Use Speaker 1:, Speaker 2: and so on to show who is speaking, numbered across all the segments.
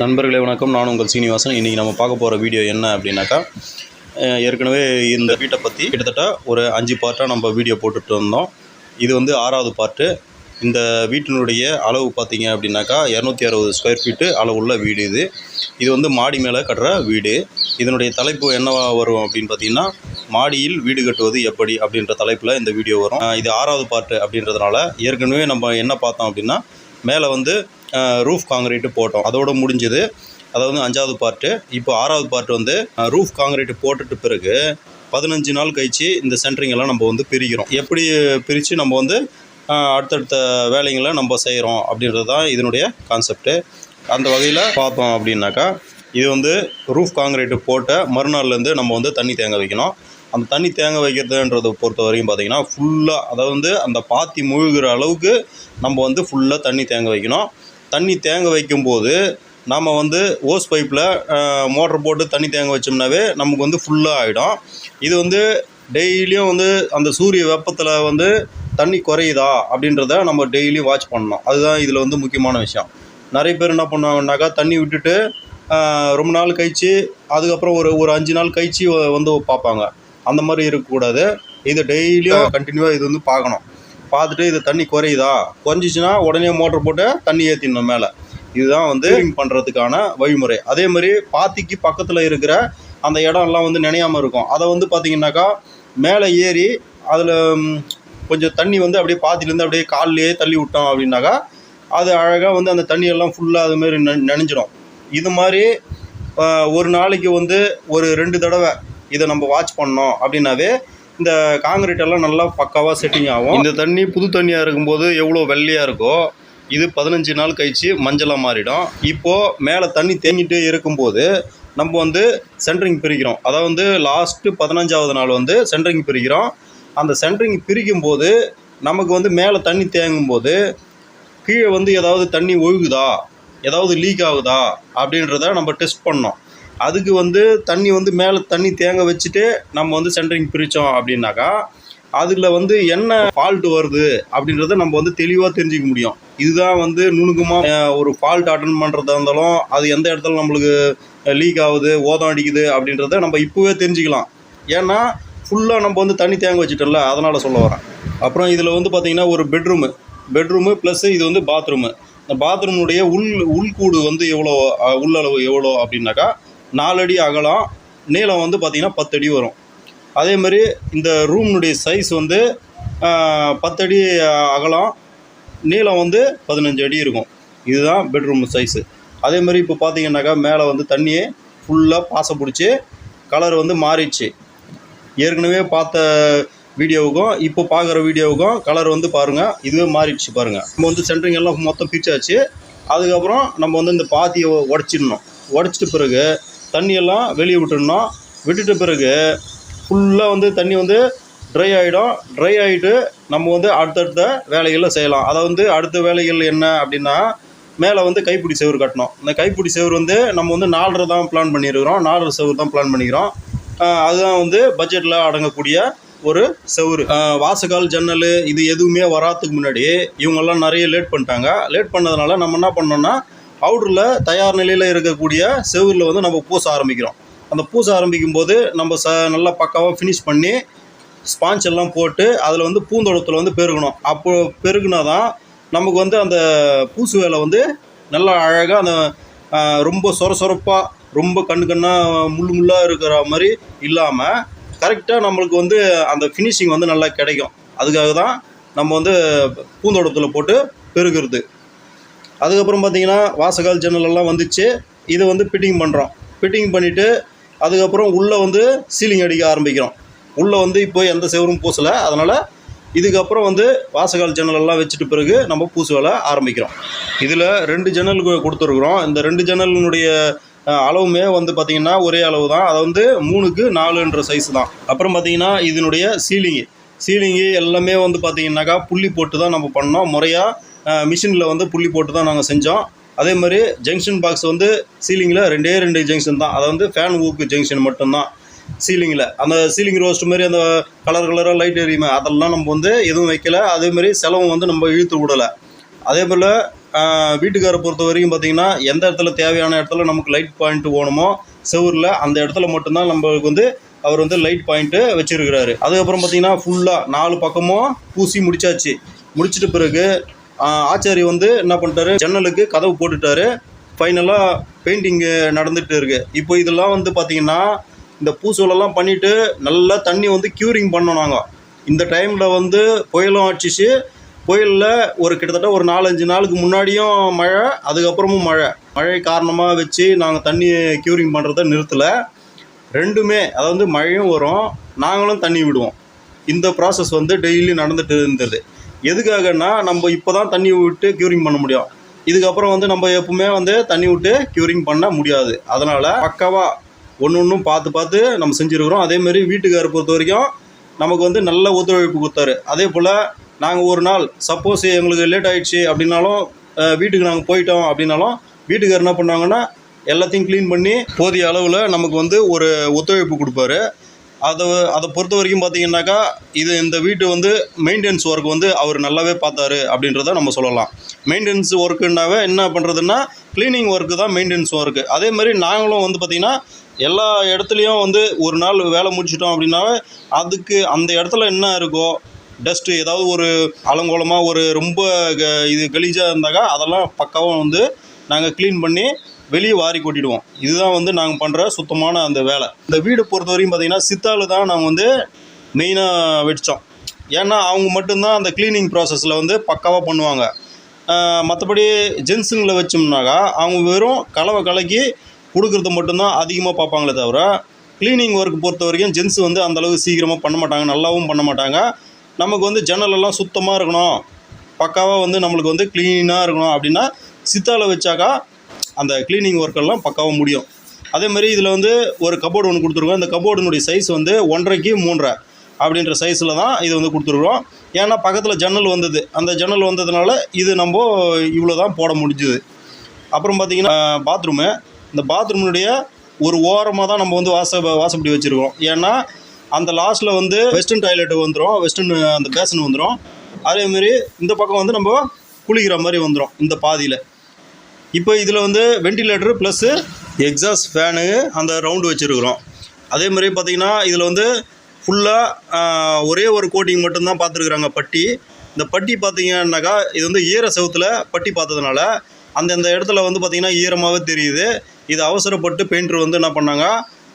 Speaker 1: நண்பர்களே வணக்கம். நான் உங்கள் சீனிவாசன். இன்றைக்கி நம்ம பார்க்க போகிற வீடியோ என்ன அப்படின்னாக்கா ஏற்கனவே இந்த வீட்டை பற்றி கிட்டத்தட்ட ஒரு அஞ்சு பார்ட்டாக நம்ம வீடியோ போட்டுட்டு வந்தோம் இது வந்து ஆறாவது பார்ட்டு. இந்த வீட்டினுடைய அளவு பார்த்தீங்க அப்படின்னாக்கா இரநூத்தி அறுபது ஸ்கொயர் ஃபீட்டு அளவுள்ள வீடு இது. இது வந்து மாடி மேலே கட்டுற வீடு. இதனுடைய தலைப்பு என்னவா வரும் அப்படின்னு பார்த்தீங்கன்னா மாடியில் வீடு கட்டுவது எப்படி அப்படின்ற தலைப்பில் இந்த வீடியோ வரும். இது ஆறாவது பார்ட்டு அப்படின்றதுனால ஏற்கனவே நம்ம என்ன பார்த்தோம் அப்படின்னா மேலே வந்து ரூஃப் காங்கிரீட்டு போட்டோம். அதோட முடிஞ்சது. அதாவது அஞ்சாவது பார்ட்டு இப்போ ஆறாவது பார்ட் வந்து ரூஃப் காங்கிரீட்டு போட்டுட்டு பிறகு பதினஞ்சு நாள் கழிச்சு இந்த சென்ட்ரிங் எல்லாம் நம்ம வந்து பிரிக்கிறோம். எப்படி பிரித்து நம்ம வந்து அடுத்தடுத்த வேலைங்களை நம்ம செய்கிறோம் அப்படின்றது தான் இதனுடைய கான்செப்ட்டு அந்த வகையில் பார்த்தோம் அப்படின்னாக்கா இது வந்து ரூஃப் காங்கிரீட்டு போட்ட மறுநாள்லேருந்து நம்ம வந்து தண்ணி தேங்க வைக்கணும். அந்த தண்ணி தேங்க வைக்கிறதுன்றதை பொறுத்த வரைக்கும் பார்த்திங்கன்னா ஃபுல்லாக அதாவது வந்து அந்த பாத்தி முழுகிற அளவுக்கு நம்ம வந்து ஃபுல்லாக தண்ணி தேங்க வைக்கணும். தண்ணி தேங்க வைக்கும்போது நாம் வந்து ஓஸ் பைப்பில் மோட்ரு போட்டு தண்ணி தேங்க வச்சோம்னாவே நமக்கு வந்து ஃபுல்லாக ஆகிடும் இது வந்து டெய்லியும் வந்து அந்த சூரிய வெப்பத்தில் வந்து தண்ணி குறையுதா அப்படின்றத நம்ம டெய்லியும் வாட்ச் பண்ணணும். அதுதான் இதில் வந்து முக்கியமான விஷயம். நிறைய பேர் என்ன பண்ணுவாங்கன்னாக்கா தண்ணி விட்டுட்டு ரொம்ப நாள் கழித்து அதுக்கப்புறம் ஒரு ஒரு அஞ்சு நாள் கழித்து வந்து பார்ப்பாங்க. அந்த மாதிரி இருக்கக்கூடாது. இது டெய்லியும் கண்டினியூவாக இது வந்து பார்க்கணும். பார்த்துட்டு இது தண்ணி குறையுதா? குறைஞ்சிச்சுன்னா உடனே மோட்டர் போட்டு தண்ணி ஏற்றிடணும் மேலே. இதுதான் வந்து பண்ணுறதுக்கான வழிமுறை. அதே மாதிரி பாத்திக்கு பக்கத்தில் இருக்கிற அந்த இடம்லாம் வந்து நினையாம இருக்கும். அதை வந்து பார்த்தீங்கன்னாக்கா மேலே ஏறி அதில் கொஞ்சம் தண்ணி வந்து அப்படியே பாத்திலேருந்து அப்படியே கால்லையே தள்ளி விட்டோம் அப்படின்னாக்கா அது அழகாக வந்து அந்த தண்ணியெல்லாம் ஃபுல்லாக அது மாதிரி நெ நனைஞ்சிடும். இது மாதிரி ஒரு நாளைக்கு வந்து ஒரு ரெண்டு தடவை இதை நம்ம வாட்ச் பண்ணோம் அப்படின்னாவே இந்த காங்கிரீட் எல்லாம் நல்லா பக்காவாக செட்டிங் ஆகும். இந்த தண்ணி புது தண்ணியாக இருக்கும்போது எவ்வளோ வெள்ளையாக இருக்கோ இது பதினஞ்சு நாள் கழிச்சு மஞ்சளாக மாறிடும். இப்போது மேலே தண்ணி தேங்கிட்டே இருக்கும்போது நம்ம வந்து சென்ட்ரிங் பிரிக்கிறோம். அதாவது வந்து லாஸ்ட்டு பதினஞ்சாவது நாள் வந்து சென்ட்ரிங் பிரிக்கிறோம். அந்த சென்ட்ரிங் பிரிக்கும் போது நமக்கு வந்து மேலே தண்ணி தேங்கும் போது கீழே வந்து ஏதாவது தண்ணி ஒழுகுதா? ஏதாவது லீக் ஆகுதா? அப்படின்றத நம்ம டெஸ்ட் பண்ணோம். அதுக்கு வந்து தண்ணி வந்து மேலே தண்ணி தேங்க வச்சுட்டு நம்ம வந்து சென்டரிங் பிரித்தோம் அப்படின்னாக்கா அதில் வந்து என்ன ஃபால்ட் வருது அப்படின்றத நம்ம வந்து தெளிவாக தெரிஞ்சுக்க முடியும். இதுதான் வந்து நுணுக்கமாக ஒரு ஃபால்ட் அட்டன் பண்ணுறதா இருந்தாலும் அது எந்த இடத்துல நம்மளுக்கு லீக் ஆகுது ஓதம் அடிக்குது அப்படின்றத நம்ம இப்போவே தெரிஞ்சுக்கலாம். ஏன்னா ஃபுல்லாக நம்ம வந்து தண்ணி தேங்க வச்சுட்டோம்ல அதனால் சொல்ல வரேன். அப்புறம் இதில் வந்து பார்த்திங்கன்னா ஒரு பெட்ரூமு பெட்ரூமு ப்ளஸ்ஸு இது வந்து பாத்ரூமு இந்த பாத்ரூமுடைய உள் உள்கூடு வந்து எவ்வளோ உள்ளளவு எவ்வளோ அப்படின்னாக்கா நாலடி அகலம் நீளம் வந்து பார்த்திங்கன்னா பத்தடி வரும். அதே மாதிரி இந்த ரூம்னுடைய சைஸ் வந்து பத்தடி அகலம் நீளம் வந்து பதினஞ்சு அடி இருக்கும். இதுதான் பெட்ரூம் சைஸு அதே மாதிரி இப்போ பார்த்தீங்கன்னாக்கா மேலே வந்து தண்ணியே ஃபுல்லாக பாசம் பிடிச்சி கலர் வந்து மாறிடுச்சு. ஏற்கனவே பார்த்த வீடியோவுக்கும் இப்போ பார்க்குற வீடியோவுக்கும் கலர் வந்து பாருங்கள் இதுவே மாறிடுச்சு பாருங்கள் நம்ம வந்து சென்ட்ரிங் எல்லாம் மொத்தம் பிரிச்சாச்சு. அதுக்கப்புறம் நம்ம வந்து இந்த பாத்தியை உடச்சிடணும். உடச்சிட்டு பிறகு தண்ணியெல்லாம் வெளியே விட்டுடணும். விட்டுட்ட பிறகு ஃபுல்லாக வந்து தண்ணி வந்து ட்ரை ஆகிடும் ட்ரை ஆகிட்டு நம்ம வந்து அடுத்தடுத்த வேலைகளில் செய்யலாம். அதை வந்து அடுத்த வேலைகள் என்ன அப்படின்னா மேலே வந்து கைப்பிடி செவரு கட்டணும். இந்த கைப்பிடி செவரு வந்து நம்ம வந்து நாலரை தான் பிளான் பண்ணியிருக்கிறோம். நாலரை செவர் தான் பிளான் பண்ணிக்கிறோம். அதுதான் வந்து பட்ஜெட்டில் அடங்கக்கூடிய ஒரு செவரு. வாசகால் ஜன்னல் இது எதுவுமே வராதுக்கு முன்னாடி இவங்கெல்லாம் நிறைய லேட் பண்ணிட்டாங்க. லேட் பண்ணதுனால நம்ம என்ன பண்ணோம்னா அவுட்டரில் தயார் நிலையில் இருக்கக்கூடிய செவுரில் வந்து நம்ம பூச ஆரம்பிக்கிறோம். அந்த பூச ஆரம்பிக்கும் போது நம்ம ச நல்லா பக்காவாக ஃபினிஷ் பண்ணி ஸ்பாஞ்ச் எல்லாம் போட்டு அதில் வந்து பூந்தோட்டத்தில் வந்து பெருகணும். அப்போ பெருகுனா தான் நமக்கு வந்து அந்த பூசு வேலை வந்து நல்லா அழகாக அந்த ரொம்ப சொர சொரப்பாக ரொம்ப கண்ணு கண்ணாக முள்ளு முள்ளாக இருக்கிற மாதிரி இல்லாமல் கரெக்டாக நம்மளுக்கு வந்து அந்த ஃபினிஷிங் வந்து நல்லா கிடைக்கும். அதுக்காக தான் நம்ம வந்து பூந்தோட்டத்தில் போட்டு பெருகிறது. அதுக்கப்புறம் பார்த்தீங்கன்னா வாசகால் ஜன்னலெல்லாம் வந்துச்சு. இதை வந்து ஃபிட்டிங் பண்ணுறோம் ஃபிட்டிங் பண்ணிவிட்டு அதுக்கப்புறம் உள்ளே வந்து சீலிங் அடிக்க ஆரம்பிக்கிறோம். உள்ளே வந்து இப்போ எந்த செவரும் பூசலை. அதனால் இதுக்கப்புறம் வந்து வாசகால் ஜன்னலெல்லாம் வச்சுட்டு பிறகு நம்ம பூசு வேலை ஆரம்பிக்கிறோம். இதில் ரெண்டு ஜன்னல் கொடுத்துருக்குறோம். இந்த ரெண்டு ஜன்னலினுடைய அளவுமே வந்து பார்த்திங்கன்னா ஒரே அளவு தான். அதை வந்து மூணுக்கு நாலுன்ற சைஸ் தான். அப்புறம் பார்த்திங்கன்னா இதனுடைய சீலிங்கு சீலிங்கு எல்லாமே வந்து பார்த்திங்கனாக்கா புள்ளி போட்டு தான் நம்ம பண்ணோம். முறையாக மிஷினில் வந்து புள்ளி போட்டு தான் நாங்கள் செஞ்சோம். அதே மாதிரி ஜங்ஷன் பாக்ஸ் வந்து சீலிங்கில் ரெண்டே ரெண்டு ஜங்ஷன் தான். அதை வந்து ஃபேன் ஊக்கு ஜங்ஷன் மட்டும்தான். சீலிங்கில் அந்த சீலிங் ரோஸ்ட் மாதிரி அந்த கலர் கலராக லைட் எரியுமே அதெல்லாம் நம்ம வந்து எதுவும் வைக்கலை. அதே மாதிரி செலவும் வந்து நம்ம இழுத்து விடலை. அதே போல் வீட்டுக்காரை பொறுத்த வரைக்கும் பார்த்தீங்கன்னா எந்த இடத்துல தேவையான இடத்துல நமக்கு லைட் பாயிண்ட் ஓணுமோ செவரில் அந்த இடத்துல மட்டும்தான் நம்மளுக்கு வந்து அவர் வந்து லைட் பாயிண்ட்டு வச்சுருக்கிறாரு. அதுக்கப்புறம் பார்த்திங்கன்னா ஃபுல்லாக நாலு பக்கமும் பூசி முடிச்சாச்சு. முடிச்சிட்ட பிறகு ஆச்சாரி வந்து என்ன பண்ணிட்டாரு? ஜன்னலுக்கு கதவு போட்டுட்டாரு. ஃபைனலாக பெயிண்டிங்கு நடந்துட்டு இருக்கு. இப்போ இதெல்லாம் வந்து பார்த்தீங்கன்னா இந்த பூசூலெல்லாம் பண்ணிட்டு நல்லா தண்ணி வந்து க்யூரிங் பண்ணோம் நாங்கள் இந்த டைமில் வந்து புயலும் அடிச்சிச்சு புயலில் ஒரு கிட்டத்தட்ட ஒரு நாலஞ்சு நாளுக்கு முன்னாடியும் மழை அதுக்கப்புறமும் மழை. மழை காரணமாக வச்சு நாங்கள் தண்ணி க்யூரிங் பண்ணுறத நிறுத்தலை. ரெண்டுமே அதாவது மழையும் வரும் நாங்களும் தண்ணி விடுவோம். இந்த ப்ராசஸ் வந்து டெய்லி நடந்துட்டு இருந்தது. எதுக்காகன்னா நம்ம இப்போ தான் தண்ணி விட்டு க்யூரிங் பண்ண முடியும். இதுக்கப்புறம் வந்து நம்ம எப்பவுமே வந்து தண்ணி விட்டு க்யூரிங் பண்ண முடியாது. அதனால் பக்காவாக ஒன்று ஒன்றும் பார்த்து பார்த்து நம்ம செஞ்சுருக்குறோம். அதேமாரி வீட்டுக்காரர் பொறுத்த வரைக்கும் நமக்கு வந்து நல்ல ஒத்துழைப்பு கொடுத்தாரு. அதே போல் நாங்கள் ஒரு நாள் சப்போஸ் எங்களுக்கு லேட் ஆகிடுச்சு அப்படின்னாலும் வீட்டுக்கு நாங்கள் போயிட்டோம் அப்படின்னாலும் வீட்டுக்காரர் என்ன பண்ணாங்கன்னா எல்லாத்தையும் க்ளீன் பண்ணி போதிய அளவில் நமக்கு வந்து ஒரு ஒத்துழைப்பு கொடுப்பாரு. அதை அதை பொறுத்த வரைக்கும் பார்த்தீங்கன்னாக்கா இது இந்த வீட்டு வந்து மெயின்டெனன்ஸ் ஒர்க் வந்து அவர் நல்லாவே பார்த்தாரு அப்படின்றத நம்ம சொல்லலாம். மெயின்டெனன்ஸ் ஒர்க்குனாவே என்ன பண்ணுறதுன்னா க்ளீனிங் ஒர்க்கு தான் மெயின்டெனன்ஸ் ஒர்க்கு அதே மாதிரி நாங்களும் வந்து பார்த்திங்கன்னா எல்லா இடத்துலையும் வந்து ஒரு நாள் வேலை முடிச்சிட்டோம் அப்படின்னாவே அதுக்கு அந்த இடத்துல என்ன இருக்கோ டஸ்ட்டு ஏதாவது ஒரு அலங்கோலமாக ஒரு ரொம்ப க- இது கலீஜாக இருந்தாக்கா அதெல்லாம் பக்காவாக வந்து நாங்கள் க்ளீன் பண்ணி வெளியே வாரி கொட்டிடுவோம். இதுதான் வந்து நாங்கள் பண்ணுற சுத்தமான அந்த வேலை. இந்த வீடு பொறுத்த வரையும் பார்த்தீங்கன்னா சித்தாலு தான் நாங்கள் வந்து மெயினாக வெடித்தோம் ஏன்னா அவங்க மட்டும்தான் அந்த க்ளீனிங் ப்ராசஸில் வந்து பக்காவாக பண்ணுவாங்க. மற்றபடி ஜென்ஸுங்களை வச்சோம்னாக்கா அவங்க வெறும் கலவை கலக்கி கொடுக்குறது மட்டும்தான் அதிகமாக பார்ப்பாங்களே தவிர க்ளீனிங் ஒர்க் பொறுத்த வரைக்கும் ஜென்ஸ் வந்து அந்தளவுக்கு சீக்கிரமாக பண்ண மாட்டாங்க நல்லாவும் பண்ண மாட்டாங்க. நமக்கு வந்து ஜன்னலெல்லாம் சுத்தமாக இருக்கணும். பக்காவாக வந்து நம்மளுக்கு வந்து க்ளீனாக இருக்கணும் அப்படின்னா சித்தாவில் வச்சாக்கா அந்த க்ளீனிங் ஒர்க்கெல்லாம் பக்காவாக முடியும். அதே மாதிரி இதில் வந்து ஒரு கபோர்டு ஒன்று கொடுத்துருக்கோம். இந்த கபோர்டினுடைய சைஸ் வந்து ஒன்றரைக்கு மூன்றரை அப்படின்ற சைஸில் தான் இது வந்து கொடுத்துருக்குறோம் ஏன்னா பக்கத்தில் ஜன்னல் வந்தது. அந்த ஜன்னல் வந்ததுனால இது நம்ம இவ்வளோ தான் போட முடிஞ்சுது. அப்புறம் பார்த்திங்கன்னா பாத்ரூமு இந்த பாத்ரூமினுடைய ஒரு ஓரமாக தான் நம்ம வந்து வாச வாசப்படி வச்சுருக்கோம். ஏன்னா அந்த லாஸ்ட்டில் வந்து வெஸ்டர்ன் டாய்லெட் வந்துடும் வெஸ்டர்ன் அந்த பேசன் வந்துடும் அதேமாரி இந்த பக்கம் வந்து நம்ம குளிக்கிற மாதிரி வந்துடும் இந்த பாதியில். இப்போ இதில் வந்து வெண்டிலேட்டரு ப்ளஸ்ஸு எக்ஸாஸ்ட் ஃபேனு அந்த ரவுண்டு வச்சுருக்குறோம். அதே மாதிரி பார்த்தீங்கன்னா இதில் வந்து ஃபுல்லாக ஒரே ஒரு கோட்டிங் மட்டும்தான் பார்த்துருக்குறாங்க பட்டி. இந்த பட்டி பார்த்தீங்கன்னாக்கா இது வந்து ஈர செவத்தில் பட்டி பார்த்ததுனால அந்தந்த இடத்துல வந்து பார்த்திங்கன்னா ஈரமாகவே தெரியுது. இது அவசரப்பட்டு பெயிண்டர் வந்து என்ன பண்ணாங்க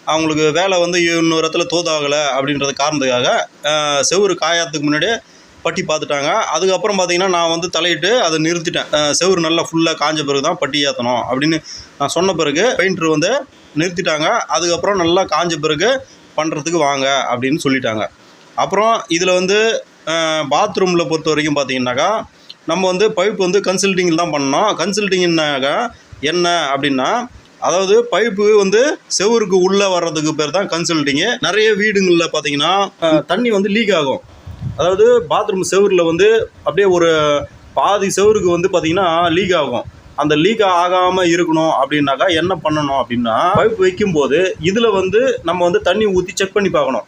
Speaker 1: அவங்களுக்கு வேலை வந்து இன்னொரு இடத்துல தோதாகலை அப்படின்றது காரணத்துக்காக ஆஹ், செவுரு காயறதுக்கு முன்னாடியே பட்டி பார்த்துட்டாங்க. அதுக்கப்புறம் பார்த்தீங்கன்னா நான் வந்து தலையிட்டு அதை நிறுத்திட்டேன். அஹ் செவுரு நல்லா ஃபுல்லாக காஞ்ச பிறகு தான் பட்டி ஏற்றணும் அப்படின்னு நான் சொன்ன பிறகு பெயிண்டர் வந்து நிறுத்திட்டாங்க. அதுக்கப்புறம் நல்லா காஞ்ச பிறகு பண்ணுறதுக்கு வாங்க அப்படின்னு சொல்லிட்டாங்க. அப்புறம் இதில் வந்து பாத்ரூமில் பொறுத்த வரைக்கும் பார்த்தீங்கன்னாக்கா நம்ம வந்து பைப் வந்து கன்சல்டிங்கில் தான் பண்ணோம் கன்சல்டிங்னாக்கா என்ன அப்படின்னா அதாவது பைப்பு வந்து செவுருக்கு உள்ளே வர்றதுக்கு பேர் தான் கன்சல்டிங்கு நிறைய வீடுங்களில் பார்த்தீங்கன்னா தண்ணி வந்து லீக் ஆகும். அதாவது பாத்ரூம் செவரில் வந்து அப்படியே ஒரு பாதி செவருக்கு வந்து பார்த்தீங்கன்னா லீக் ஆகும். அந்த லீக் ஆகாமல் இருக்கணும் அப்படின்னாக்கா என்ன பண்ணணும் அப்படின்னா பைப் வைக்கும்போது இதில் வந்து நம்ம வந்து தண்ணி ஊற்றி செக் பண்ணி பார்க்கணும்.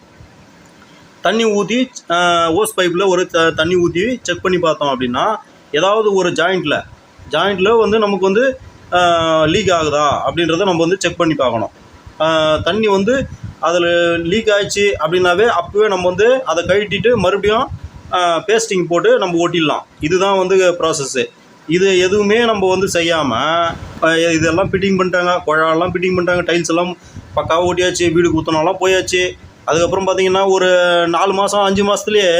Speaker 1: தண்ணி ஊற்றி ஓஸ் பைப்பில் ஒரு த தண்ணி ஊற்றி செக் பண்ணி பார்த்தோம் அப்படின்னா ஏதாவது ஒரு ஜாயிண்ட்டில் ஜாயிண்ட்டில் வந்து நமக்கு வந்து லீக் ஆகுதா அப்படின்றத நம்ம வந்து செக் பண்ணி பார்க்கணும். தண்ணி வந்து அதில் லீக் ஆயிடுச்சு அப்படின்னாவே அப்போவே நம்ம வந்து அதை கழட்டிட்டு மறுபடியும் பேஸ்டிங் போட்டு நம்ம ஓட்டிடலாம். இதுதான் வந்து ப்ராசஸ்ஸு இது எதுவுமே நம்ம வந்து செய்யாமல் இதெல்லாம் ஃபிட்டிங் பண்ணிட்டாங்க குழாலாம் ஃபிட்டிங் பண்ணிட்டாங்க டைல்ஸ் எல்லாம் பக்காவாக ஓட்டியாச்சு வீடு குத்தனம்லாம் போயாச்சு. அதுக்கப்புறம் பார்த்தீங்கன்னா ஒரு நாலு மாதம் அஞ்சு மாதத்துலேயே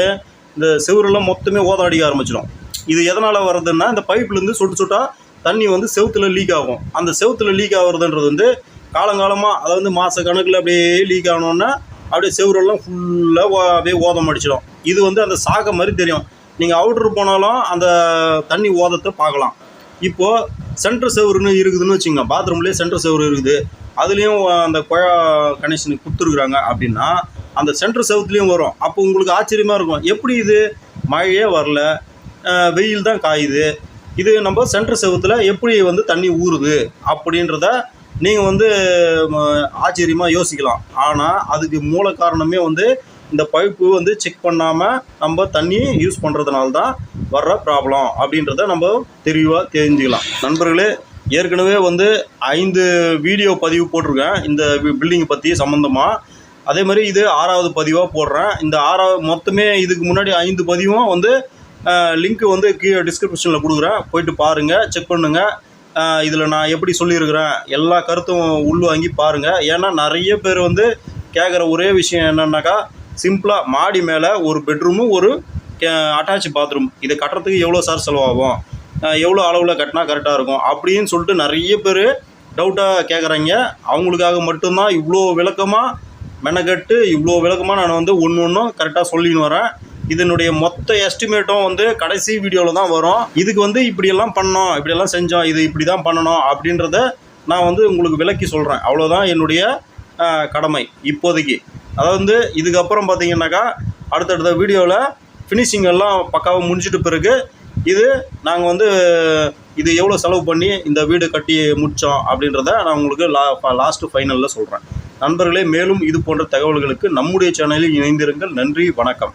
Speaker 1: இந்த செவுரெல்லாம் மொத்தமே ஓத அடிக்க ஆரம்பிச்சிடும். இது எதனால் வர்றதுன்னா இந்த பைப்லேருந்து சொட்டு சொட்டா தண்ணி வந்து செவுத்துல லீக் ஆகும். அந்த செவுத்துல லீக் ஆகுறதுன்றது வந்து காலங்காலமாக அதாவது மாத கணக்கில் அப்படியே லீக் ஆகணுன்னா அப்படியே செவுரெல்லாம் ஃபுல்லாக அப்படியே ஓதம் அடிச்சிடும். இது வந்து அந்த சாக மாதிரி தெரியும். நீங்கள் அவுட்ரு போனாலும் அந்த தண்ணி ஓதத்தை பார்க்கலாம். இப்போது சென்ட்ரு செவருன்னு இருக்குதுன்னு வச்சுங்க பாத்ரூம்லேயே சென்ட்ரு செவரு இருக்குது. அதுலேயும் அந்த குழா கனெக்ஷன் கொடுத்துருக்குறாங்க அப்படின்னா அந்த சென்ட்ரு செவத்துலேயும் வரும். அப்போ உங்களுக்கு ஆச்சரியமாக இருக்கும். எப்படி இது? மழையே வரல. வெயில் தான் காயுது. இது நம்ம சென்ட்ரு செவத்தில் எப்படி வந்து தண்ணி ஊறுது? அப்படின்றத நீங்கள் வந்து ஆச்சரியமாக யோசிக்கலாம். ஆனால் அதுக்கு மூல காரணமே வந்து இந்த பைப்பு வந்து செக் பண்ணாமல் நம்ம தண்ணி யூஸ் பண்ணுறதுனால தான் வர்ற ப்ராப்ளம் அப்படின்றத நம்ம தெளிவாக தெரிஞ்சுக்கலாம். நண்பர்களே ஏற்கனவே வந்து ஐந்து வீடியோ பதிவு போட்டிருக்கேன். இந்த பில்டிங் பற்றி சம்மந்தமாக அதே மாதிரி இது ஆறாவது பதிவாக போடுறேன். இந்த ஆறாவது மொத்தமே இதுக்கு முன்னாடி ஐந்து பதிவும் வந்து லிங்க் வந்து கீழே டிஸ்கிரிப்ஷனில் கொடுக்குறேன். போயிட்டு பாருங்கள் செக் பண்ணுங்கள் இதில் நான் எப்படி சொல்லியிருக்கிறேன் எல்லா கருத்தும் உள்வாங்கி பாருங்கள் ஏன்னா நிறைய பேர் வந்து கேட்குற ஒரே விஷயம் என்னென்னாக்கா சிம்பிளாக மாடி மேலே ஒரு பெட்ரூமு ஒரு அட்டாச் பாத்ரூம் இதை கட்டுறதுக்கு எவ்வளோ சார் செலவாகும்? எவ்வளோ அளவில் கட்டினா கரெக்டாக இருக்கும்? அப்படின்னு சொல்லிட்டு நிறைய பேர் டவுட்டாக கேட்குறாங்க அவங்களுக்காக மட்டும்தான் இவ்வளோ விளக்கமாக மெனக்கட்டு இவ்வளோ விளக்கமாக நான் வந்து ஒன்று ஒன்றும் கரெக்டாக சொல்லின்னு வரேன். இதனுடைய மொத்த எஸ்டிமேட்டும் வந்து கடைசி வீடியோவில் தான் வரும். இதுக்கு வந்து இப்படியெல்லாம் பண்ணோம் இப்படியெல்லாம் செஞ்சோம் இது இப்படி தான் பண்ணணும் அப்படின்றத நான் வந்து உங்களுக்கு விளக்கி சொல்கிறேன் அவ்வளோதான் என்னுடைய கடமை இப்போதைக்கு. அதாவது வந்து இதுக்கப்புறம் பார்த்தீங்கன்னாக்கா அடுத்தடுத்த வீடியோவில் ஃபினிஷிங் எல்லாம் பக்காவாக முடிஞ்சிட்டு பிறகு இது நாங்கள் வந்து இது எவ்வளோ செலவு பண்ணி இந்த வீடு கட்டி முடித்தோம் அப்படின்றத நான் உங்களுக்கு லா லாஸ்ட்டு ஃபைனலில் சொல்கிறேன் நண்பர்களே மேலும் இது போன்ற தகவல்களுக்கு நம்முடைய சேனலில் இணைந்திருங்கள். நன்றி வணக்கம்.